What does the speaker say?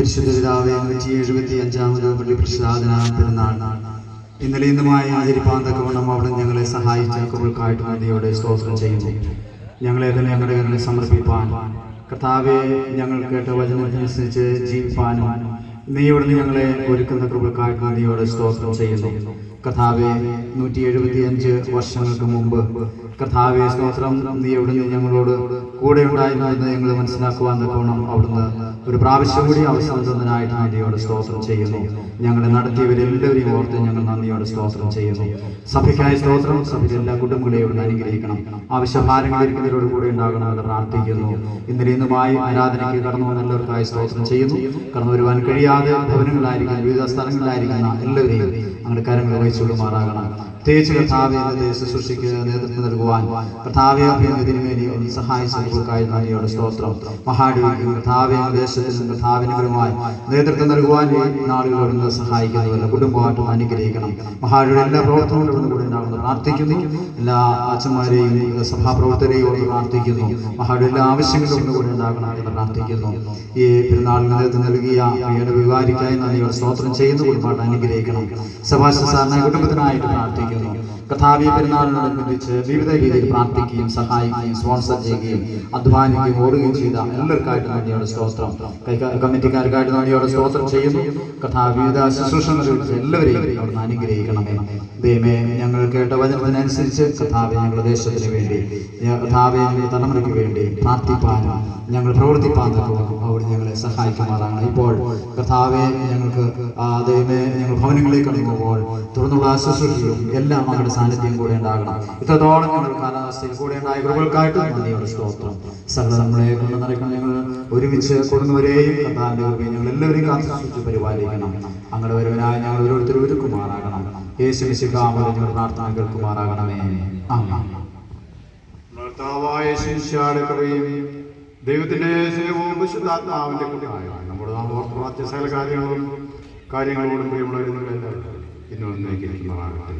പരിശുദ്ധ പിതാവെ നൂറ്റി എഴുപത്തി അഞ്ചാമത് പള്ളി പ്രസാദന പെരുന്നാൾ. ഇന്നലെ ഇന്നുമായി ആചരിപ്പാൻ തക്കവണ്ണം അവിടെ ഞങ്ങളെ സഹായിച്ച കുറുക്കായിട്ട് നദിയോടെ സ്തോത്രം ചെയ്യുന്നു. ഞങ്ങളെ തന്നെ ഞങ്ങളുടെ കരങ്ങളിൽ സമർപ്പിപ്പാൻ. കർത്താവെ ഞങ്ങൾ കേട്ട വചനത്തിനനുസരിച്ച് ജീവിപ്പാനും നീ ഇവിടുന്ന് ഞങ്ങളെ ഒരുക്കുന്ന കൃപക്കായിട്ട് നദിയോടെ സ്തോത്രം ചെയ്യുന്നു. കർത്താവെ നൂറ്റി എഴുപത്തി അഞ്ച് വർഷങ്ങൾക്ക് മുമ്പ്. കഥാവെ സ്തോത്രം. നീ എവിടെ നിന്ന് ഞങ്ങളോട് കൂടെ ഉണ്ടായിരുന്നു എന്ന് ഞങ്ങൾ മനസ്സിലാക്കുവാൻ തക്കോണം അവിടുന്ന് ഒരു പ്രാവശ്യം കൂടി അവസരം തന്നതിനായിട്ട് നന്ദിയോട് സ്തോത്രം ചെയ്യുന്നു. ഞങ്ങളെ നടത്തിയവരെല്ലാവരെയും ഓർത്ത് ഞങ്ങൾ നന്ദിയോട് സ്തോത്രം ചെയ്യുന്നു. സഭയ്ക്കായ സ്തോത്രം. സഭയിലെ എല്ലാ കുടുംബങ്ങളെയും അനുഗ്രഹിക്കണം. ആവശ്യഭാരങ്ങളിരിക്കുന്നവരോട് കൂടെ ഉണ്ടാകണമെന്ന് പ്രാർത്ഥിക്കുന്നു. ഇന്നലെ ഇന്നുമായി ആരാധനയ്ക്ക് കടന്നു വന്ന എല്ലാവർക്കായി സ്തോത്രം ചെയ്യുന്നു. കടന്നു വരുവാൻ കഴിയാതെ ഭവനങ്ങളായിരിക്കുന്ന വിവിധ സ്ഥലങ്ങളിലായിരിക്കുന്ന എല്ലാവരെയും അങ്ങനെ കരങ്ങൾ വഹിച്ചുകൊള്ളുമാറാകണം പ്രത്യേകിച്ച് കർത്താവെ ദേശ ശുശ്രൂഷയ്ക്ക് നേതൃത്വം നൽകുവാൻ കർത്താവെ ഇതിനു വേണ്ടി ഒന്ന് സഹായിച്ചവർക്കായി നന്ദിയോടെ സ്തോത്രം. മഹാടി കർത്താവെ ദേശത്തിനും കർത്താവിനുമായി നേതൃത്വം നൽകുവാൻ നാളുകളോട് ഇന്ന് സഹായിക്കുന്നുവല്ല കുടുംബമായിട്ടും അനുഗ്രഹിക്കണം. മഹാഡിയുടെ എല്ലാ പ്രവർത്തനങ്ങളും കൂടെ ഉണ്ടാകുന്നു പ്രാർത്ഥിക്കുന്നു. എല്ലാ അച്ഛന്മാരെയും സഭാപ്രവർത്തകരെയും ഓർത്ത് പ്രാർത്ഥിക്കുന്നു. മഹാടിയുടെ എല്ലാ ആവശ്യങ്ങളും കൂടെ ഉണ്ടാകണം എന്ന് പ്രാർത്ഥിക്കുന്നു. ഈ പെരുന്നാളിന് നേതൃത്വം നൽകിയ വികാരിക്കായി നന്ദിയോടെ സ്തോത്രം ചെയ്യുന്ന. കുടുംബമായിട്ട് അനുഗ്രഹിക്കണം. സഭാശാസനായ കുടുംബത്തിനായിട്ട് പ്രാർത്ഥിക്കുന്നു. കഥാവി പെരുന്നാളിനോടനുബന്ധിച്ച് വിവിധ രീതിയിൽ പ്രാർത്ഥിക്കുകയും സഹായിക്കുകയും സ്പോൺസർ ചെയ്യുകയും അധ്വാനിക്കുകയും ഓടുകയും ചെയ്ത എല്ലാവർക്കായിട്ട് നന്ദിയോടെ സ്തോത്രം. കൈകാ- കമ്മിറ്റിക്കാർക്കായിട്ട് നന്ദിയോടെ സ്തോത്രം ചെയ്യുന്നു. കഥാ വിവിധ ശുശ്രൂഷ നിർവഹിച്ച എല്ലാവരെയും അവിടുന്ന് അനുഗ്രഹിക്കണമേ. ദൈവമേ ഞങ്ങൾ കേട്ട വചനത്തിനനുസരിച്ച് കഥാവെ ഞങ്ങളുടെ ദേശത്തിന് വേണ്ടി കഥാവെ ഞങ്ങളുടെ തലമുറയ്ക്ക് വേണ്ടി പ്രാർത്ഥിപ്പാനും ഞങ്ങൾ പ്രവർത്തിപ്പാൻ പ്രവർത്തിപ്പാനും അവിടെ ഞങ്ങളെ സഹായിക്കുമാറാണ് ഇപ്പോൾ കഥാവെ ഞങ്ങൾക്ക് ദൈവമേ ഞങ്ങൾ ഭവനങ്ങളിലേക്ക് കടന്നുപോകുമ്പോൾ തുടർന്നുള്ള ശുശ്രൂഷയും എല്ലാം അങ്ങയുടെ സാന്നിധ്യം കൂടെ ഉണ്ടാകണം. ഇത്രത്തോളം ഞങ്ങൾ കാലാവസ്ഥയിൽ കൂടെ ഉണ്ടായ കൃപകൾക്കായിട്ട് നന്ദിയുടെ സ്തോത്രം. സകല നമ്മളെ കൊണ്ട് നടക്കുന്ന ഞങ്ങൾ ഒരുമിച്ച് കൊടുന്നവരെയും കഥാന്റെ കൃപയും ഞങ്ങൾ എല്ലാവരെയും കാത്തുസൂക്ഷിച്ച് പരിപാലിക്കണം. അങ്ങനെ വരുവനായ ഞങ്ങൾ ഓരോരുത്തരും ഒരുക്കുമാറാകണം. യേശു വിശുക്കാമലെ ഞങ്ങൾ പ്രാർത്ഥന കേൾക്കുമാറാകണമേ. കൃപയും ദൈവത്തിന്റെ സേവവും വിശുദ്ധാത്മാവിന്റെ കൂട്ടായ നമ്മുടെ നാം ഓർത്ത് പ്രാർത്ഥിച്ച സകല കാര്യങ്ങളും കാര്യങ്ങളോടും പ്രിയമുള്ളവരെല്ലാം ഇന്ന് വന്നേക്കിരിക്കുന്നതാകട്ടെ